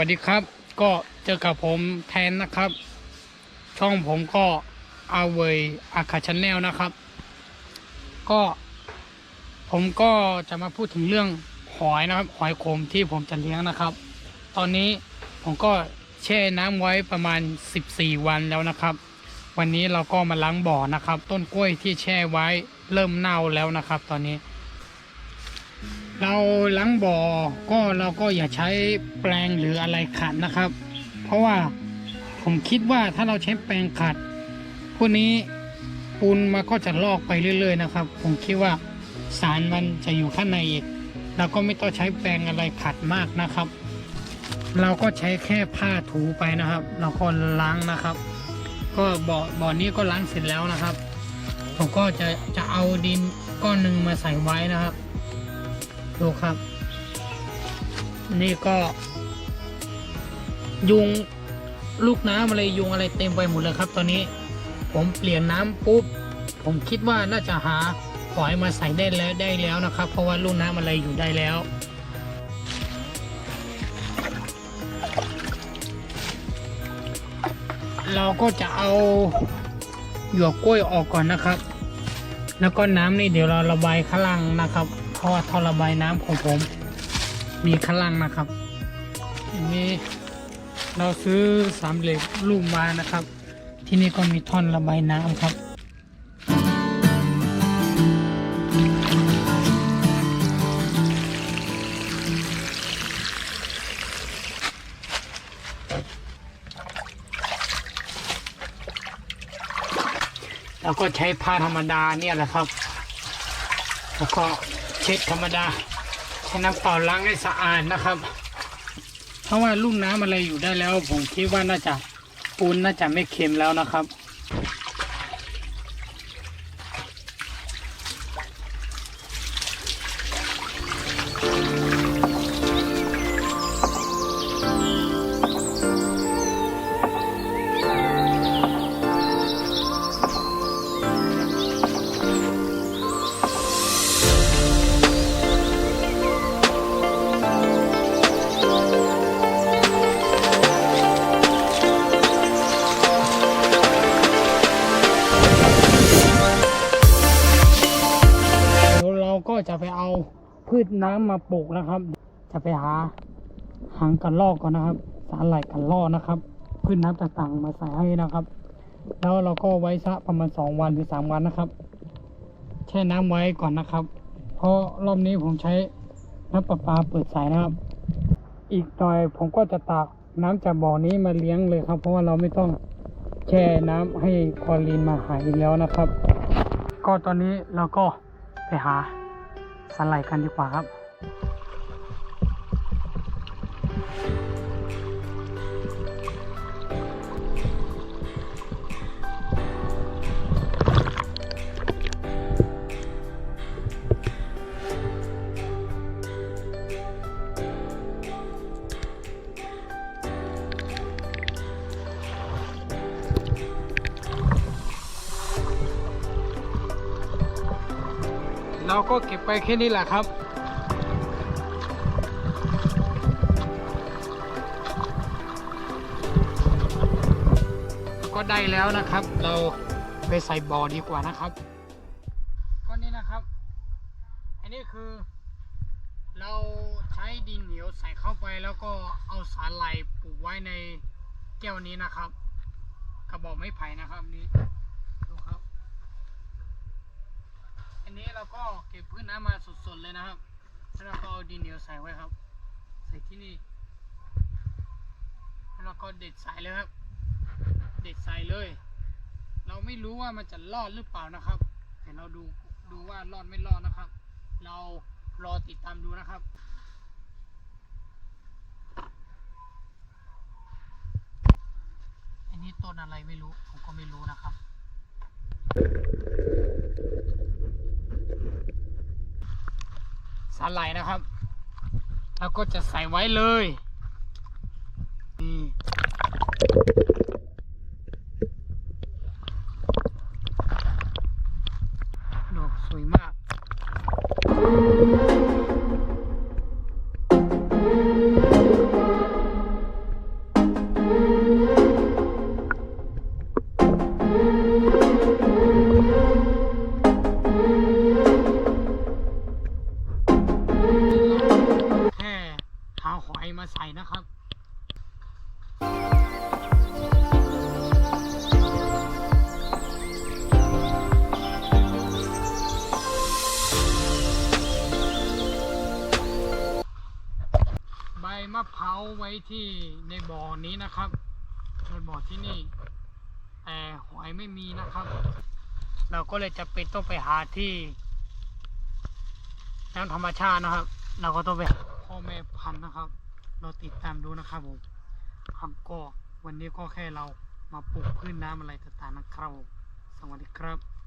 วัสดีครับ ก็เจอกับผมแทนนะครับ ช่องผมก็อาเวยอาคาชแนลนะครับ ก็ ผมก็จะมาพูดถึงเรื่องหอยนะครับ หอยขมที่ผมจะเลี้ยงนะครับ ตอนนี้ผมก็แช่น้ำไว้ประมาณ 14 วันแล้วนะครับ วันนี้เราก็มาล้างบ่อนะครับ ต้นกล้วยที่แช่ไว้เริ่มเน่าแล้วนะครับ ตอนนี้ เราล้างบ่อก็เราก็อย่าใช้แปรงหรืออะไรขัดนะครับ เพราะว่าผมคิดว่าถ้าเราใช้แปรงขัด พวกนี้ปูนมันก็จะลอกไปเรื่อย ๆ นะครับ ผมคิดว่าสารมันจะอยู่ข้างในอีกเราก็ไม่ต้องใช้แปรงอะไรขัดมากนะครับ เราก็ใช้แค่ผ้าถูไปนะครับ เราก็ล้างนะครับ ก็บ่อบ่อนี้ก็ล้างเสร็จแล้วนะครับ ผมก็จะจะเอาดินก้อนหนึ่งมาใส่ไว้นะครับ ดูครับ นี่ก็ ยุงลูกน้ำอะไรยุงอะไรเต็มไปหมดเลยครับ ตอนนี้ ผมเปลี่ยนน้ำปุ๊บ ผมคิดว่าน่าจะหาหอยมาใส่ได้แล้วได้แล้วนะครับ เพราะว่าลูกน้ำอะไรอยู่ได้แล้วเราก็จะเอาหยวกกล้วยออกก่อนนะครับ แล้วก็น้ำนี่เดี๋ยวเราระบายข้างล่างนะครับ เพราะว่าท่อระบายน้ำของผมมีข้างล่างนะครับอันนี้เราซื้อสามเหล็กลูกมานะครับ ที่นี่ก็มีท่อนระบายน้ำครับแล้วก็ใช้ผ้าธรรมดาเนี่ยแหละครับ แล้วก็ ช็ดธรรมดาใช้น้ำเปล่าล้างให้สะอาดนะครับ เพราะว่าลุ่มน้ำอะไรอยู่ได้แล้ว ผมคิดว่าน่าจะปูนน่าจะไม่เค็มแล้วนะครับ จะไปเอาพืชน้ำมาปลูกนะครับ จะไปหาหางกันลอกก่อนนะครับ สาร่ายกันลอกนะครับ พืชน้ำต่างๆ มาใส่ให้นะครับ แล้วเราก็ไว้ซะประมาณสองวันหรือสามวันนะครับ แช่น้ำไว้ก่อนนะครับ เพราะรอบนี้ผมใช้น้ำประปาเปิดสายนะครับ อีกหน่อยผมก็จะตักน้ำจากบ่อนี้มาเลี้ยงเลยครับ เพราะว่าเราไม่ต้องแช่น้ำให้คลอรีนมาหายอีกแล้วนะครับ ก็ตอนนี้เราก็ไปหา สไลด์กันดีกว่าครับ เราก็เก็บไปแค่นี้แหละครับ ก็ได้แล้วนะครับ เราไปใส่บ่อดีกว่านะครับก็นี่นะครับ อันนี้คือเราใช้ดินเหนียวใส่เข้าไปแล้วก็เอาสาหร่ายปลูกไว้ในแก้วนี้นะครับ กระบอกไม้ไผ่นะครับนี่ดูครับ อันนี้ เราก็เก็บพื้นน้ำมาสดๆเลยนะครับแล้วเราก็เอาดินเหนียวใส่ไว้ครับ ใส่ที่นี่แล้วเราก็เด็ดใส่เลยครับ เด็ดใส่เลย เราไม่รู้ว่ามันจะรอดหรือเปล่านะครับ แต่เราดูดูว่ารอดไม่รอดนะครับ เรารอติดตามดูนะครับอันนี้ต้นอะไรไม่รู้ ผมก็ไม่รู้นะครับ สาหร่ายนะครับแล้วก็จะใส่ไว้เลยนี่ ไว้ที่ในบ่อนี้นะครับในบ่อที่นี่ แต่หอยไม่มีนะครับ เราก็เลยจะเป็นต้องไปหาที่น้ำธรรมชาตินะครับ เราก็ต้องไปพ่อแม่พันธุ์นะครับ เราติดตามดูนะครับผมครับก็วันนี้ก็แค่เรามาปลูกพืชน้ำอะไรต่างๆนะครับ สวัสดีครับ